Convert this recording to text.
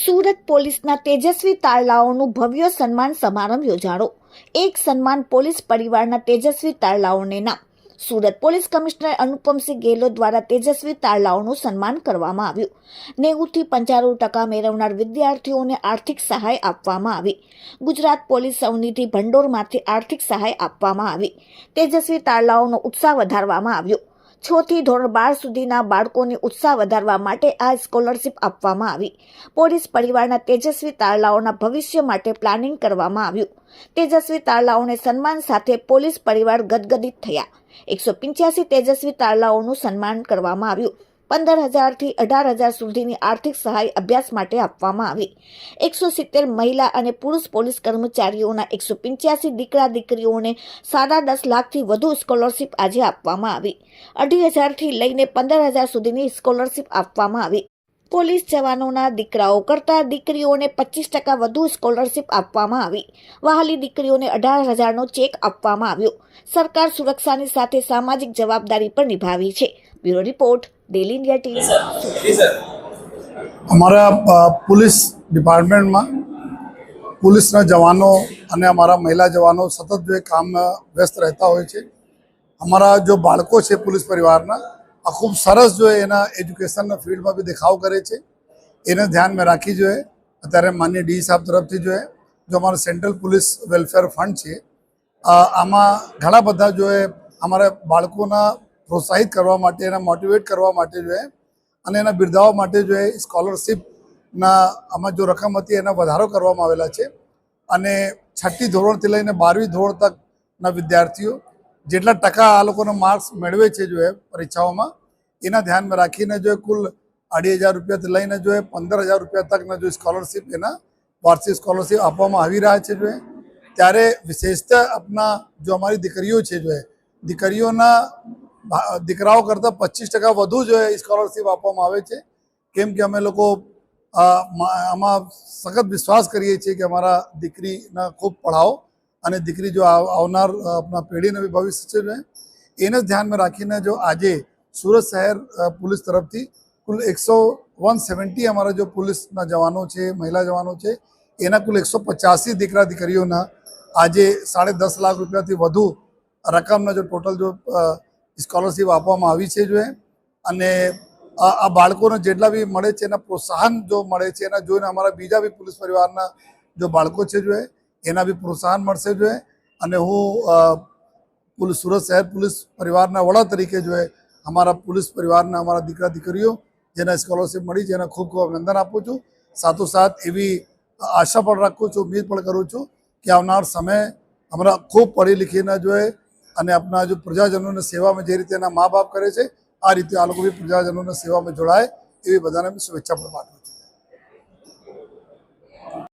સુરત પોલીસના તેજસ્વી તારલાઓનું ભવ્ય સન્માન સમારંભ યોજાણો એક સન્માન પોલીસ પરિવારના તેજસ્વી તારલાઓને નામ સુરત પોલીસ કમિશનર અનુપમસિંહ ગેહલોત દ્વારા તેજસ્વી તારલાઓનું સન્માન કરવામાં આવ્યું. નેવુંથી પંચાણું ટકા મેળવનાર વિદ્યાર્થીઓને આર્થિક સહાય આપવામાં આવી. ગુજરાત પોલીસ સૌનિધિ ભંડોળમાંથી આર્થિક સહાય આપવામાં આવી. તેજસ્વી તારલાઓનો ઉત્સાહ વધારવામાં આવ્યો. છ થી ધોરણ બાર સુધીના બાળકોને ઉત્સાહ વધારવા માટે આ સ્કોલરશિપ આપવામાં આવી. પોલીસ પરિવારના તેજસ્વી તારલાઓના ભવિષ્ય માટે પ્લાનિંગ કરવામાં આવ્યું. તેજસ્વી તારલાઓને સન્માન સાથે પોલીસ પરિવાર ગદગદિત થયા. એકસો પંચ્યાસી તેજસ્વી તારલાઓનું સન્માન કરવામાં આવ્યું. પંદર હજારથી અઢાર હજાર સુધીની આર્થિક સહાય અભ્યાસ માટે આપવામાં આવી. એકસો સિત્તેર મહિલા અને પુરુષ પોલીસ કર્મચારીઓના એકસો પંચ્યાસી દીકરા દીકરીઓને સાડા દસ લાખથી વધુ સ્કોલરશિપ આજે આપવામાં આવી. અઢી હજારથી લઈને પંદર હજાર સુધીની સ્કોલરશિપ આપવામાં આવી. પોલીસ જવાનોના દીકરાઓ કરતાં દીકરીઓને પચીસ ટકા વધુ સ્કોલરશિપ આપવામાં આવી. વહાલી દીકરીઓને અઢાર હજારનો ચેક આપવામાં આવ્યો. સરકાર સુરક્ષાની સાથે સામાજિક જવાબદારી પણ નિભાવી છે. Bureau report daily India TV અમારા પોલીસ ડિપાર્ટમેન્ટમાં પોલીસના જવાનો અને અમારા મહિલા જવાનો સતત જે કામમાં વ્યસ્ત રહેતા હોય છે અમારા જો બાળકો છે પોલીસ પરિવારના આ ખૂબ સરસ જો એના એજ્યુકેશનના ફિલ્ડમાં બી દેખાવ કરે છે. એને ધ્યાનમાં રાખી જોઈએ અત્યારે માન્ય ડી સાહેબ તરફથી જોઈએ જો અમારો સેન્ટ્રલ પોલીસ વેલફેર ફંડ છે. આમાં ઘણા બધા જો અમારા બાળકોના પ્રોત્સાહિત કરવા માટે, એના મોટિવેટ કરવા માટે જોઈએ અને એના બિરદાવવા માટે જોઈએ સ્કોલરશિપના આમાં જો રકમ હતી એના વધારો કરવામાં આવેલા છે. અને છઠ્ઠી ધોરણથી લઈને બારમી ધોરણ તકના વિદ્યાર્થીઓ જેટલા ટકા આ લોકોનો માર્ક્સ મેળવે છે જો એ પરીક્ષાઓમાં, એના ધ્યાનમાં રાખીને જો કુલ અઢી હજાર રૂપિયાથી લઈને જો એ પંદર હજાર રૂપિયા તકના જો સ્કોલરશિપ એના વાર્ષિક સ્કોલરશિપ આપવામાં આવી રહ્યા છે જો ત્યારે વિશેષતા આપના જો અમારી દીકરીઓ છે જો દીકરીઓના દીકરાઓ કરતાં પચીસ ટકા વધુ જો સ્કોલરશિપ આપવામાં આવે છે. કેમ કે અમે લોકો આમાં સખત વિશ્વાસ કરીએ છીએ કે અમારા દીકરીના ખૂબ પઢાઓ અને દીકરી જો આવ- આવનાર આપણા પેઢીનું બી ભવિષ્ય છે એને જ ધ્યાનમાં રાખીને જો આજે સુરત શહેર પોલીસ તરફથી કુલ એકસો વન સેવન્ટી અમારા જો પોલીસના જવાનો છે, મહિલા જવાનો છે, એના કુલ એકસો પચાસી દીકરા દીકરીઓના આજે સાડે દસ લાખ રૂપિયાથી વધુ રકમના જો ટોટલ જો સ્કોલરશિપ આપવામાં આવી છે જો અને આ બાળકોને જેટલા બી મળે છે, એના પ્રોત્સાહન જો મળે છે, એના જોઈને અમારા બીજા બી પોલીસ પરિવારના જો બાળકો છે જો એ એના બી પ્રોત્સાહન મળશે જોઈએ. અને હું પુલ, સુરત શહેર પોલીસ પરિવારના વડા તરીકે જોઈએ, અમારા પોલીસ પરિવારના અમારા દીકરા દીકરીઓ, જેને સ્કોલરશિપ મળી છે, એને ખૂબ ખૂબ અભિનંદન આપું છું. સાથોસાથ એવી આશા પણ રાખું છું ઉમ્મીદ પણ કરું છું કે આવનાર સમય હમણાં ખૂબ પઢી લીખીને જોઈએ અને આપણા જો પ્રજાજનોને સેવામાં જે રીતે એના મા બાપ કરે છે, આ રીતે આ લોકો બી પ્રજાજનોને સેવામાં જોડાય એવી બધાને શુભેચ્છા પણ પાઠવું